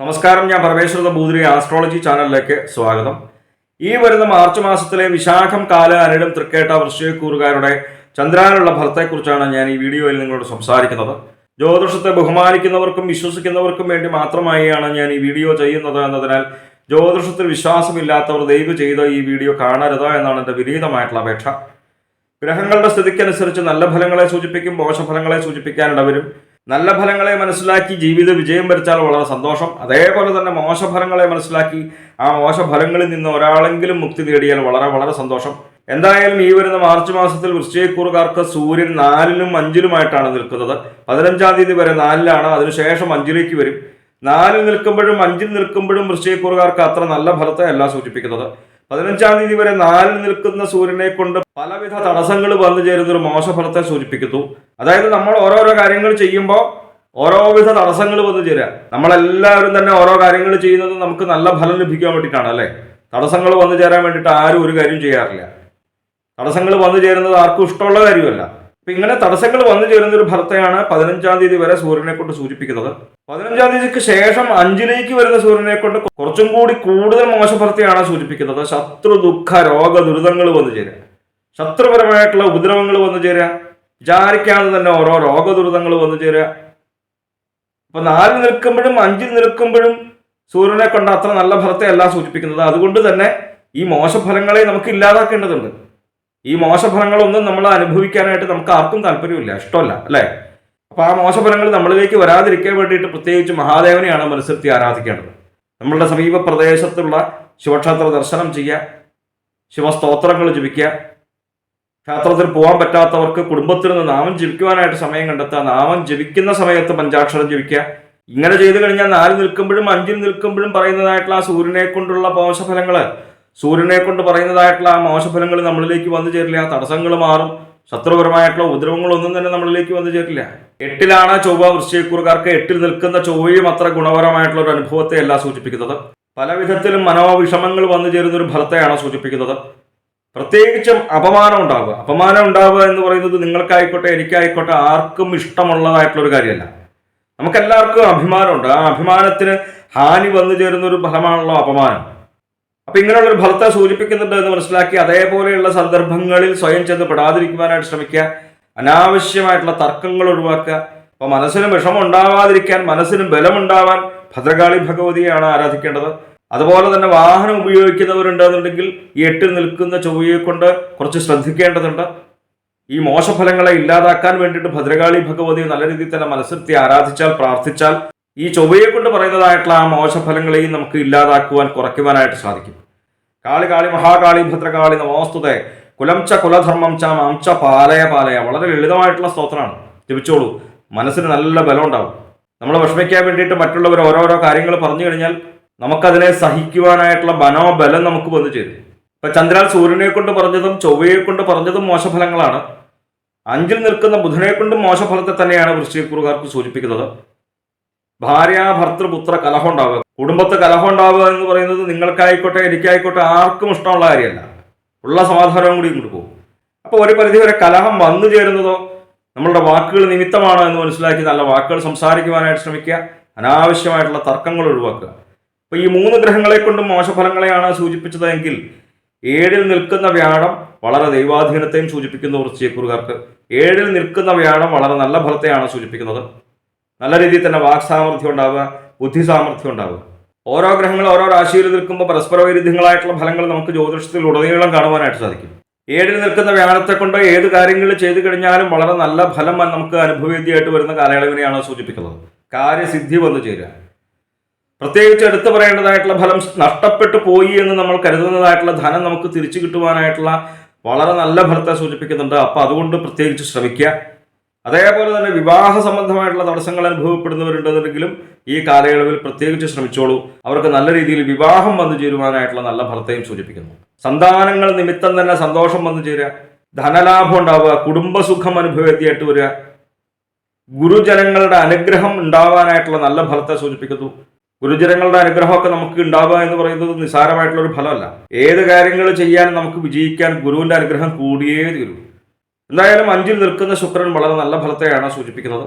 നമസ്കാരം ഞാൻ പരമേശ്വര ഭൂതിരി ആസ്ട്രോളജി ചാനലിലേക്ക് സ്വാഗതം. ഈ വരുന്ന മാർച്ച് മാസത്തിലെ വിശാഖം കാല അനിടം തൃക്കേട്ട വൃശ്ചയക്കൂറുകാരുടെ ചന്ദ്രാനുള്ള ഫലത്തെക്കുറിച്ചാണ് ഞാൻ ഈ വീഡിയോയിൽ നിങ്ങളോട് സംസാരിക്കുന്നത്. ജ്യോതിഷത്തെ ബഹുമാനിക്കുന്നവർക്കും വിശ്വസിക്കുന്നവർക്കും വേണ്ടി മാത്രമായാണ് ഞാൻ ഈ വീഡിയോ ചെയ്യുന്നത് എന്നതിനാൽ ജ്യോതിഷത്തിൽ വിശ്വാസമില്ലാത്തവർ ദയവ് ചെയ്ത് ഈ വീഡിയോ കാണരുത് എന്നാണ് എന്റെ വിനീതമായിട്ടുള്ള അപേക്ഷ. ഗ്രഹങ്ങളുടെ സ്ഥിതിക്കനുസരിച്ച് നല്ല ഫലങ്ങളെ സൂചിപ്പിക്കും മോശഫലങ്ങളെ സൂചിപ്പിക്കാൻ ഇടവരും. നല്ല ഫലങ്ങളെ മനസ്സിലാക്കി ജീവിത വിജയം വരിച്ചാൽ വളരെ സന്തോഷം. അതേപോലെ തന്നെ മോശഫലങ്ങളെ മനസ്സിലാക്കി ആ മോശഫലങ്ങളിൽ നിന്ന് ഒരാളെങ്കിലും മുക്തി നേടിയാൽ വളരെ വളരെ സന്തോഷം. എന്തായാലും ഈ വരുന്ന മാർച്ച് മാസത്തിൽ വൃശ്ചികക്കൂറുകാർക്ക് സൂര്യൻ നാലിലും അഞ്ചിലുമായിട്ടാണ് നിൽക്കുന്നത്. പതിനഞ്ചാം തീയതി വരെ നാലിലാണ്. അതിനുശേഷം അഞ്ചിലേക്ക് വരും. നാലിൽ നിൽക്കുമ്പോഴും അഞ്ചിൽ നിൽക്കുമ്പോഴും വൃശ്ചികക്കൂറുകാർക്ക് അത്ര നല്ല ഫലത്തെ അല്ല സൂചിപ്പിക്കുന്നത്. പതിനഞ്ചാം തീയതി വരെ നാലിൽ നിൽക്കുന്ന സൂര്യനെ കൊണ്ട് പലവിധ തടസ്സങ്ങൾ വന്നു ചേരുന്ന ഒരു മോശഫലത്തെ സൂചിപ്പിക്കുന്നു. അതായത് നമ്മൾ ഓരോരോ കാര്യങ്ങൾ ചെയ്യുമ്പോൾ ഓരോ ഓരോവിധ തടസ്സങ്ങൾ വന്നു ചേരുക. നമ്മളെല്ലാവരും തന്നെ ഓരോ കാര്യങ്ങൾ ചെയ്യുന്നത് നമുക്ക് നല്ല ഫലം ലഭിക്കാൻ വേണ്ടിയിട്ടാണ് അല്ലേ? തടസ്സങ്ങൾ വന്നു ചേരാൻ വേണ്ടിയിട്ട് ആരും ഒരു കാര്യം ചെയ്യാറില്ല. തടസ്സങ്ങൾ വന്നു ചേരുന്നത് ആർക്കും ഇഷ്ടമുള്ള കാര്യമല്ല. അപ്പൊ ഇങ്ങനെ തടസ്സങ്ങൾ വന്നു ചേരുന്ന ഒരു ഭർത്തയാണ് പതിനഞ്ചാം തീയതി വരെ സൂര്യനെ കൊണ്ട് സൂചിപ്പിക്കുന്നത്. പതിനഞ്ചാം തീയതിക്ക് ശേഷം അഞ്ചിലേക്ക് വരുന്ന സൂര്യനെ കൊണ്ട് കുറച്ചും കൂടി കൂടുതൽ മോശഭർത്തയാണ് സൂചിപ്പിക്കുന്നത്. ശത്രു ദുഃഖ രോഗ ദുരിതങ്ങൾ വന്നു ചേരുക. ശത്രുപരമായിട്ടുള്ള ഉപദ്രവങ്ങൾ വന്നു ചേരുക. വിചാരിക്കാതെ തന്നെ ഓരോ രോഗ ദുരിതങ്ങൾ വന്നു ചേരുക. അപ്പൊ നാലിൽ നിൽക്കുമ്പോഴും അഞ്ചിൽ നിൽക്കുമ്പോഴും സൂര്യനെ കൊണ്ട് അത്ര നല്ല ഫലത്തെ അല്ല സൂചിപ്പിക്കുന്നത്. അതുകൊണ്ട് തന്നെ ഈ മോശഫലങ്ങളെ നമുക്ക് ഇല്ലാതാക്കേണ്ടതുണ്ട്. ഈ മോശഫലങ്ങളൊന്നും നമ്മൾ അനുഭവിക്കാനായിട്ട് നമുക്ക് ആർക്കും താല്പര്യമില്ല ഇഷ്ടമല്ല അല്ലേ? അപ്പൊ ആ മോശഫലങ്ങൾ നമ്മളിലേക്ക് വരാതിരിക്കാൻ വേണ്ടിയിട്ട് പ്രത്യേകിച്ച് മഹാദേവനെയാണ് മനസ്സിലത്തി ആരാധിക്കേണ്ടത്. നമ്മളുടെ സമീപ പ്രദേശത്തുള്ള ശിവക്ഷേത്ര ദർശനം ചെയ്യുക ശിവസ്തോത്രങ്ങൾ ജപിക്കുക ക്ഷേത്രത്തിൽ പോകാൻ പറ്റാത്തവർക്ക് കുടുംബത്തിൽ നിന്ന് നാമം ജപിക്കുവാനായിട്ട് സമയം കണ്ടെത്തുക നാമം ജപിക്കുന്ന സമയത്ത് പഞ്ചാക്ഷരം ജപിക്കുക. ഇങ്ങനെ ചെയ്തു കഴിഞ്ഞാൽ നാല് നിൽക്കുമ്പോഴും അഞ്ചിൽ നിൽക്കുമ്പോഴും പറയുന്നതായിട്ടുള്ള ആ സൂര്യനെ കൊണ്ടുള്ള മോശഫലങ്ങൾ സൂര്യനെ കൊണ്ട് പറയുന്നതായിട്ടുള്ള ആ മോശഫലങ്ങൾ നമ്മളിലേക്ക് വന്നു ചേരില്ല തടസ്സങ്ങൾ മാറും ശത്രുപരമായിട്ടുള്ള ഉപദ്രവങ്ങളൊന്നും തന്നെ നമ്മളിലേക്ക് വന്നു ചേരില്ല. എട്ടിലാണ് ചൊവ്വ വൃശ്ചികക്കുറുകാർക്ക് എട്ടിൽ നിൽക്കുന്ന ചൊവ്വയും അത്ര ഗുണപരമായിട്ടുള്ള ഒരു അനുഭവത്തെ അല്ല സൂചിപ്പിക്കുന്നത്. പല വിധത്തിലും മനോവിഷമങ്ങൾ വന്നു ചേരുന്ന ഒരു ഫലത്തെയാണ് സൂചിപ്പിക്കുന്നത്. പ്രത്യേകിച്ചും അപമാനം ഉണ്ടാവുക. അപമാനം ഉണ്ടാവുക എന്ന് പറയുന്നത് നിങ്ങൾക്കായിക്കോട്ടെ എനിക്കായിക്കോട്ടെ ആർക്കും ഇഷ്ടമുള്ളതായിട്ടുള്ള ഒരു കാര്യമല്ല. നമുക്കെല്ലാവർക്കും അഭിമാനമുണ്ട്. ആ അഭിമാനത്തിന് ഹാനി വന്നു ചേരുന്ന ഒരു ഫലമാണല്ലോ അപമാനം. അപ്പൊ ഇങ്ങനെയുള്ള ഒരു ഫലത്തെ സൂചിപ്പിക്കുന്നുണ്ട് എന്ന് മനസ്സിലാക്കി അതേപോലെയുള്ള സന്ദർഭങ്ങളിൽ സ്വയം ചെന്ന് പെടാതിരിക്കുവാനായിട്ട് ശ്രമിക്കുക. അനാവശ്യമായിട്ടുള്ള തർക്കങ്ങൾ ഒഴിവാക്കുക. അപ്പൊ മനസ്സിന് വിഷമം ഉണ്ടാവാതിരിക്കാൻ മനസ്സിന് ബലമുണ്ടാവാൻ ഭദ്രകാളി ഭഗവതിയാണ് ആരാധിക്കേണ്ടത്. അതുപോലെ തന്നെ വാഹനം ഉപയോഗിക്കുന്നവരുണ്ടെന്നുണ്ടെങ്കിൽ ഈ എട്ടിൽ നിൽക്കുന്ന ചൊവ്വയെ കൊണ്ട് കുറച്ച് ശ്രദ്ധിക്കേണ്ടതുണ്ട്. ഈ മോശഫലങ്ങളെ ഇല്ലാതാക്കാൻ വേണ്ടിയിട്ട് ഭദ്രകാളി ഭഗവതി നല്ല രീതിയിൽ തന്നെ മനസ്സിരുത്തി ആരാധിച്ചാൽ പ്രാർത്ഥിച്ചാൽ ഈ ചൊവ്വയെ കൊണ്ട് പറയുന്നതായിട്ടുള്ള ആ മോശഫലങ്ങളെയും നമുക്ക് ഇല്ലാതാക്കുവാൻ കുറയ്ക്കുവാനായിട്ട് സാധിക്കും. കാളി കാളി മഹാകാളി ഭദ്രകാളി നമോസ്തുതേ. കുലം ച കുലധർമ്മം ച മാം ച പാലയ പാലയ. വളരെ ലളിതമായിട്ടുള്ള സ്തോത്രമാണ്. ജപിച്ചോളൂ. മനസ്സിന് നല്ല ബലം ഉണ്ടാവും. നമ്മൾ വിഷമിക്കാൻ വേണ്ടിയിട്ട് മറ്റുള്ളവർ ഓരോരോ കാര്യങ്ങൾ പറഞ്ഞു കഴിഞ്ഞാൽ നമുക്കതിനെ സഹിക്കുവാനായിട്ടുള്ള മനോബലം നമുക്ക് വന്നു ചേരും. ഇപ്പൊ ചന്ദ്രാൽ സൂര്യനെ കൊണ്ട് പറഞ്ഞതും ചൊവ്വയെ കൊണ്ട് പറഞ്ഞതും മോശഫലങ്ങളാണ്. അഞ്ചിൽ നിൽക്കുന്ന ബുധനെ കൊണ്ടും മോശഫലത്തെ തന്നെയാണ് വൃശ്ചികക്കുറുകാർക്ക് സൂചിപ്പിക്കുന്നത്. ഭാര്യ ഭർത്തൃപുത്ര കലഹം ഉണ്ടാവുക. കുടുംബത്ത് കലഹം ഉണ്ടാവുക എന്ന് പറയുന്നത് നിങ്ങൾക്കായിക്കോട്ടെ എനിക്കായിക്കോട്ടെ ആർക്കും ഇഷ്ടമുള്ള കാര്യമല്ല. ഉള്ള സമാധാനവും കൂടി ഇങ്ങോട്ട് പോകും. അപ്പോൾ ഒരു പരിധിവരെ കലഹം വന്നു ചേരുന്നതോ നമ്മളുടെ വാക്കുകൾ നിമിത്തമാണ് എന്ന് മനസ്സിലാക്കി നല്ല വാക്കുകൾ സംസാരിക്കുവാനായിട്ട് ശ്രമിക്കുക. അനാവശ്യമായിട്ടുള്ള തർക്കങ്ങൾ ഒഴിവാക്കുക. അപ്പോൾ ഈ മൂന്ന് ഗ്രഹങ്ങളെ കൊണ്ടും മോശഫലങ്ങളെയാണ് സൂചിപ്പിച്ചത് എങ്കിൽ ഏഴിൽ നിൽക്കുന്ന വ്യാഴം വളരെ ദൈവാധീനത്തെയും സൂചിപ്പിക്കുന്ന വൃശ്ചിക്കുറുകാർക്ക് ഏഴിൽ നിൽക്കുന്ന വ്യാഴം വളരെ നല്ല ഫലത്തെയാണ് സൂചിപ്പിക്കുന്നത്. നല്ല രീതിയിൽ തന്നെ വാക് സാമർഥ്യം ഉണ്ടാവുക ബുദ്ധി സാമർഥ്യം ഉണ്ടാവുക. ഓരോ ഗ്രഹങ്ങൾ ഓരോ രാശിയിൽ നിൽക്കുമ്പോൾ പരസ്പര വൈരുദ്ധ്യങ്ങളായിട്ടുള്ള ഫലങ്ങൾ നമുക്ക് ജ്യോതിഷത്തിൽ ഉടനീളം കാണുവാനായിട്ട് സാധിക്കും. ഏഴിൽ നിൽക്കുന്ന വ്യാഴത്തെ കൊണ്ട് ഏത് കാര്യങ്ങൾ ചെയ്തു കഴിഞ്ഞാലും വളരെ നല്ല ഫലം നമുക്ക് അനുഭവേദ്യമായിട്ട് വരുന്ന കാലയളവിനെയാണ് സൂചിപ്പിക്കുന്നത്. കാര്യസിദ്ധി വന്നു ചേരുക. പ്രത്യേകിച്ച് എടുത്തു പറയേണ്ടതായിട്ടുള്ള ഫലം നഷ്ടപ്പെട്ടു പോയി എന്ന് നമ്മൾ കരുതുന്നതായിട്ടുള്ള ധനം നമുക്ക് തിരിച്ചു കിട്ടുവാനായിട്ടുള്ള വളരെ നല്ല ഫലത്തെ സൂചിപ്പിക്കുന്നുണ്ട്. അപ്പോൾ അതുകൊണ്ട് പ്രത്യേകിച്ച് ശ്രമിക്കുക. അതേപോലെ തന്നെ വിവാഹ സംബന്ധമായിട്ടുള്ള തടസ്സങ്ങൾ അനുഭവപ്പെടുന്നവരുണ്ടെന്നുണ്ടെങ്കിലും ഈ കാലയളവിൽ പ്രത്യേകിച്ച് ശ്രമിച്ചോളൂ. അവർക്ക് നല്ല രീതിയിൽ വിവാഹം വന്നു ചേരുവാനായിട്ടുള്ള നല്ല ഭർത്തയും സൂചിപ്പിക്കുന്നു. സന്താനങ്ങൾ നിമിത്തം തന്നെ സന്തോഷം വന്നു ചേരുക. ധനലാഭം ഉണ്ടാവുക കുടുംബസുഖം അനുഭവത്തിയായിട്ട് വരിക. ഗുരുജനങ്ങളുടെ അനുഗ്രഹം ഉണ്ടാവാനായിട്ടുള്ള നല്ല ഫലത്തെ സൂചിപ്പിക്കുന്നു. ഗുരുജനങ്ങളുടെ അനുഗ്രഹമൊക്കെ നമുക്ക് ഉണ്ടാവുക എന്ന് പറയുന്നത് നിസ്സാരമായിട്ടുള്ള ഒരു ഫലമല്ല. ഏത് കാര്യങ്ങൾ ചെയ്യാൻ നമുക്ക് വിജയിക്കാൻ ഗുരുവിന്റെ അനുഗ്രഹം കൂടിയേ തീരൂ. എന്തായാലും അഞ്ചിൽ നിൽക്കുന്ന ശുക്രൻ വളരെ നല്ല ഫലത്തെയാണ് സൂചിപ്പിക്കുന്നത്.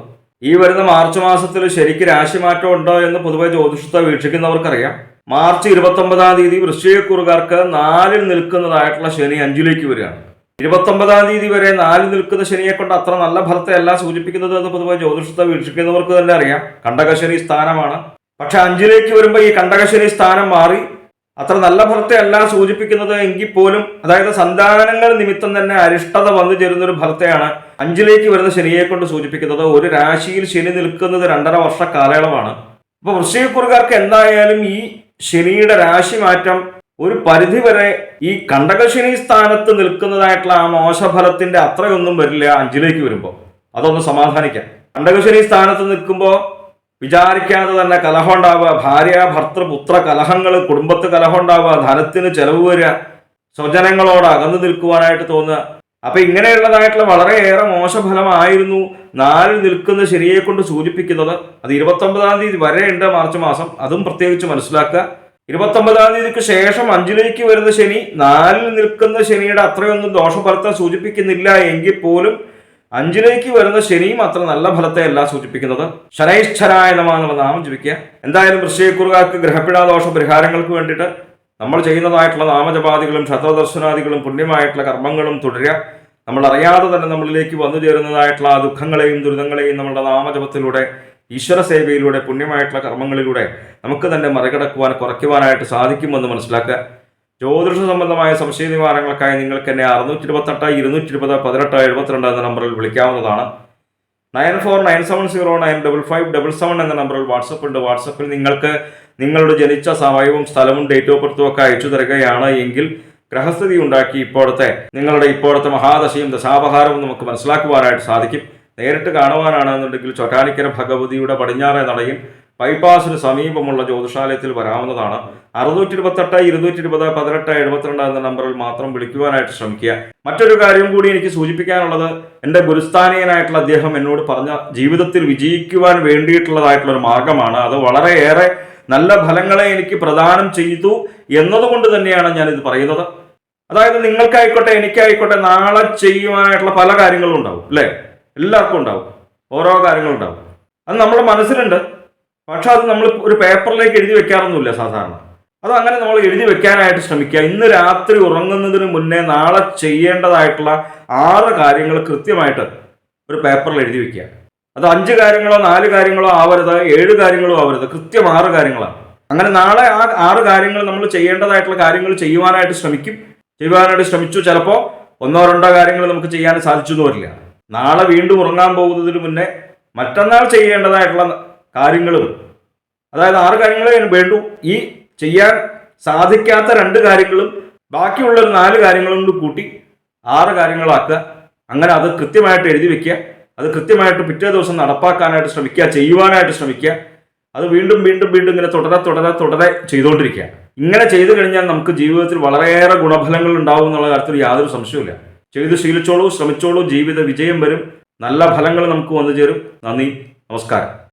ഈ വരുന്ന മാർച്ച് മാസത്തിൽ ശരിക്ക് രാശിമാറ്റം ഉണ്ടോ എന്ന് പൊതുവെ ജ്യോതിഷത്തെ വീക്ഷിക്കുന്നവർക്കറിയാം. മാർച്ച് ഇരുപത്തൊമ്പതാം തീയതി വൃശ്ചികക്കുറുകാർക്ക് നാലിൽ നിൽക്കുന്നതായിട്ടുള്ള ശനി അഞ്ചിലേക്ക് വരികയാണ്. ഇരുപത്തൊമ്പതാം തീയതി വരെ നാലിൽ നിൽക്കുന്ന ശനിയെ കൊണ്ട് അത്ര നല്ല ഫലത്തെ അല്ല സൂചിപ്പിക്കുന്നത് എന്ന് പൊതുവെ ജ്യോതിഷത്തെ വീക്ഷിക്കുന്നവർക്ക് തന്നെ അറിയാം. കണ്ടകശനി സ്ഥാനമാണ്. പക്ഷെ അഞ്ചിലേക്ക് വരുമ്പോൾ ഈ കണ്ടകശനി സ്ഥാനം മാറി അത്ര നല്ല ഭർത്തയല്ല സൂചിപ്പിക്കുന്നത് എങ്കിൽ പോലും അതായത് സന്താനങ്ങൾ നിമിത്തം തന്നെ അരിഷ്ടത വന്നു ചേരുന്ന ഒരു ഭർത്തയാണ് അഞ്ചിലേക്ക് വരുന്ന ശനിയെ കൊണ്ട് സൂചിപ്പിക്കുന്നത്. ഒരു രാശിയിൽ ശനി നിൽക്കുന്നത് രണ്ടര വർഷ കാലയളവാണ്. അപ്പൊ വൃശ്ചികക്കുറുകാർക്ക് എന്തായാലും ഈ ശനിയുടെ രാശി മാറ്റം ഒരു പരിധി വരെ ഈ കണ്ടകശനി സ്ഥാനത്ത് നിൽക്കുന്നതായിട്ടുള്ള ആ മോശഫലത്തിന്റെ അത്രയൊന്നും വരില്ല അഞ്ചിലേക്ക് വരുമ്പോൾ അതൊന്ന് സമാധാനിക്കാം. കണ്ടകശനി സ്ഥാനത്ത് നിൽക്കുമ്പോൾ വിചാരിക്കാതെ തന്നെ കലഹം ഉണ്ടാവുക ഭാര്യ ഭർത്തൃ പുത്ര കലഹങ്ങൾ കുടുംബത്ത് കലഹം ഉണ്ടാവുക ധനത്തിന് ചെലവ് വരിക സ്വജനങ്ങളോട് അകന്നു നിൽക്കുവാനായിട്ട് തോന്നുക. അപ്പൊ ഇങ്ങനെയുള്ളതായിട്ടുള്ള വളരെയേറെ മോശഫലമായിരുന്നു നാലിൽ നിൽക്കുന്ന ശരിയെ കൊണ്ട് സൂചിപ്പിക്കുന്നത്. അത് ഇരുപത്തൊമ്പതാം തീയതി വരെ ഉണ്ട് മാർച്ച് മാസം. അതും പ്രത്യേകിച്ച് മനസ്സിലാക്കുക. ഇരുപത്തൊമ്പതാം തീയതിക്ക് ശേഷം അഞ്ചിലേക്ക് വരുന്ന ശനി നാലിൽ നിൽക്കുന്ന ശനിയുടെ അത്രയൊന്നും ദോഷഫലത്തെ സൂചിപ്പിക്കുന്നില്ല എങ്കിൽ പോലും അഞ്ചിലേക്ക് വരുന്ന ശനിയും അത്ര നല്ല ഫലത്തെ അല്ല സൂചിപ്പിക്കുന്നത്. ശനൈശ്വരായ നമ നാമം ജപിക്കുക. എന്തായാലും വൃശ്ചയക്കുറുകാർക്ക് ഗ്രഹപ്പിടാദോഷ പരിഹാരങ്ങൾക്ക് വേണ്ടിയിട്ട് നമ്മൾ ചെയ്യുന്നതായിട്ടുള്ള നാമജപാദികളും ക്ഷത്രദർശനാദികളും പുണ്യമായിട്ടുള്ള കർമ്മങ്ങളും തുടരുക. നമ്മൾ അറിയാതെ തന്നെ നമ്മളിലേക്ക് വന്നു ചേരുന്നതായിട്ടുള്ള ആ ദുഃഖങ്ങളെയും ദുരിതങ്ങളെയും നമ്മളുടെ നാമജപത്തിലൂടെ ഈശ്വര സേവയിലൂടെ പുണ്യമായിട്ടുള്ള കർമ്മങ്ങളിലൂടെ നമുക്ക് തന്നെ മറികടക്കുവാൻ കുറയ്ക്കുവാനായിട്ട് സാധിക്കുമെന്ന് മനസ്സിലാക്കുക. ജ്യോതിഷ സംബന്ധമായ സംശയ നിവാരണങ്ങൾക്കായി നിങ്ങൾക്ക് എന്നെ അറുന്നൂറ്റി ഇരുപത്തെട്ട് ഇരുന്നൂറ്റി ഇരുപത് പതിനെട്ട് എഴുപത്തിരണ്ട് എന്ന നമ്പറിൽ വിളിക്കാവുന്നതാണ്. Nine four nine seven zero nine double five double seven എന്ന നമ്പറിൽ വാട്സപ്പ് ഉണ്ട്. വാട്സപ്പിൽ നിങ്ങൾക്ക് നിങ്ങളുടെ ജനിച്ച സമയവും സ്ഥലവും ഡേറ്റ് ഓഫ് ബർത്തും ഒക്കെ അയച്ചു തരികയാണ് എങ്കിൽ ഗ്രഹസ്ഥിതി ഉണ്ടാക്കി ഇപ്പോഴത്തെ നിങ്ങളുടെ ഇപ്പോഴത്തെ മഹാദശയും ദശാപഹാരവും നമുക്ക് മനസ്സിലാക്കുവാനായിട്ട് സാധിക്കും. നേരിട്ട് കാണുവാനാണെന്നുണ്ടെങ്കിൽ ചൊറ്റാനിക്കര ഭഗവതിയുടെ പടിഞ്ഞാറേ നടയിൽ ബൈപ്പാസിന് സമീപമുള്ള ജ്യോതിഷാലയത്തിൽ വരാവുന്നതാണ്. അറുന്നൂറ്റി ഇരുപത്തെട്ട് ഇരുന്നൂറ്റി ഇരുപത് പതിനെട്ട് എഴുപത്തിരണ്ട് എന്ന നമ്പറിൽ മാത്രം വിളിക്കുവാനായിട്ട് ശ്രമിക്കുക. മറ്റൊരു കാര്യം കൂടി എനിക്ക് സൂചിപ്പിക്കാനുള്ളത് എന്റെ ഗുരുസ്ഥാനീയനായിട്ടുള്ള അദ്ദേഹം എന്നോട് പറഞ്ഞ ജീവിതത്തിൽ വിജയിക്കുവാൻ വേണ്ടിയിട്ടുള്ളതായിട്ടുള്ള ഒരു മാർഗമാണ്. അത് വളരെയേറെ നല്ല ഫലങ്ങളെ എനിക്ക് പ്രദാനം ചെയ്തു എന്നതുകൊണ്ട് തന്നെയാണ് ഞാനിത് പറയുന്നത്. അതായത് നിങ്ങൾക്കായിക്കോട്ടെ എനിക്കായിക്കോട്ടെ നാളെ ചെയ്യുവാനായിട്ടുള്ള പല കാര്യങ്ങളും ഉണ്ടാവും അല്ലേ? എല്ലാവർക്കും ഉണ്ടാവും. ഓരോ കാര്യങ്ങളുണ്ടാവും അത് നമ്മുടെ മനസ്സിലുണ്ട്. പക്ഷെ അത് നമ്മൾ ഒരു പേപ്പറിലേക്ക് എഴുതി വെക്കാറൊന്നുമില്ല സാധാരണ. അത് അങ്ങനെ നമ്മൾ എഴുതി വെക്കാനായിട്ട് ശ്രമിക്കുക. ഇന്ന് രാത്രി ഉറങ്ങുന്നതിന് മുന്നേ നാളെ ചെയ്യേണ്ടതായിട്ടുള്ള ആറ് കാര്യങ്ങൾ കൃത്യമായിട്ട് ഒരു പേപ്പറിൽ എഴുതി വെക്കുക. അത് അഞ്ച് കാര്യങ്ങളോ നാല് കാര്യങ്ങളോ ആവരുത് ഏഴ് കാര്യങ്ങളോ ആവരുത് കൃത്യം ആറ് കാര്യങ്ങളാണ്. അങ്ങനെ നാളെ ആ ആറ് കാര്യങ്ങൾ നമ്മൾ ചെയ്യേണ്ടതായിട്ടുള്ള കാര്യങ്ങൾ ചെയ്യുവാനായിട്ട് ശ്രമിക്കും. ചെയ്യുവാനായിട്ട് ശ്രമിച്ചു ചിലപ്പോൾ ഒന്നോ രണ്ടോ കാര്യങ്ങൾ നമുക്ക് ചെയ്യാൻ സാധിച്ചു എന്ന് വരില്ല. നാളെ വീണ്ടും ഉറങ്ങാൻ പോകുന്നതിന് മുന്നേ മറ്റന്നാൾ ചെയ്യേണ്ടതായിട്ടുള്ള കാര്യങ്ങളും അതായത് ആറ് കാര്യങ്ങളെ വേണ്ടു. ഈ ചെയ്യാൻ സാധിക്കാത്ത രണ്ട് കാര്യങ്ങളും ബാക്കിയുള്ള ഒരു നാല് കാര്യങ്ങളും കൂടി കൂട്ടി ആറ് കാര്യങ്ങളാക്കുക. അങ്ങനെ അത് കൃത്യമായിട്ട് എഴുതി വെക്കുക. അത് കൃത്യമായിട്ട് പിറ്റേ ദിവസം നടപ്പാക്കാനായിട്ട് ശ്രമിക്കുക ചെയ്യുവാനായിട്ട് ശ്രമിക്കുക. അത് വീണ്ടും വീണ്ടും വീണ്ടും ഇങ്ങനെ തുടരെ തുടരെ തുടരെ ചെയ്തുകൊണ്ടിരിക്കുക. ഇങ്ങനെ ചെയ്തു കഴിഞ്ഞാൽ നമുക്ക് ജീവിതത്തിൽ വളരെയേറെ ഗുണഫലങ്ങൾ ഉണ്ടാവും എന്നുള്ള കാര്യത്തിൽ യാതൊരു സംശയവുമില്ല. ചെയ്ത് ശീലിച്ചോളൂ ശ്രമിച്ചോളൂ ജീവിത വിജയം വരും. നല്ല ഫലങ്ങൾ നമുക്ക് വന്നു ചേരും. നന്ദി നമസ്കാരം.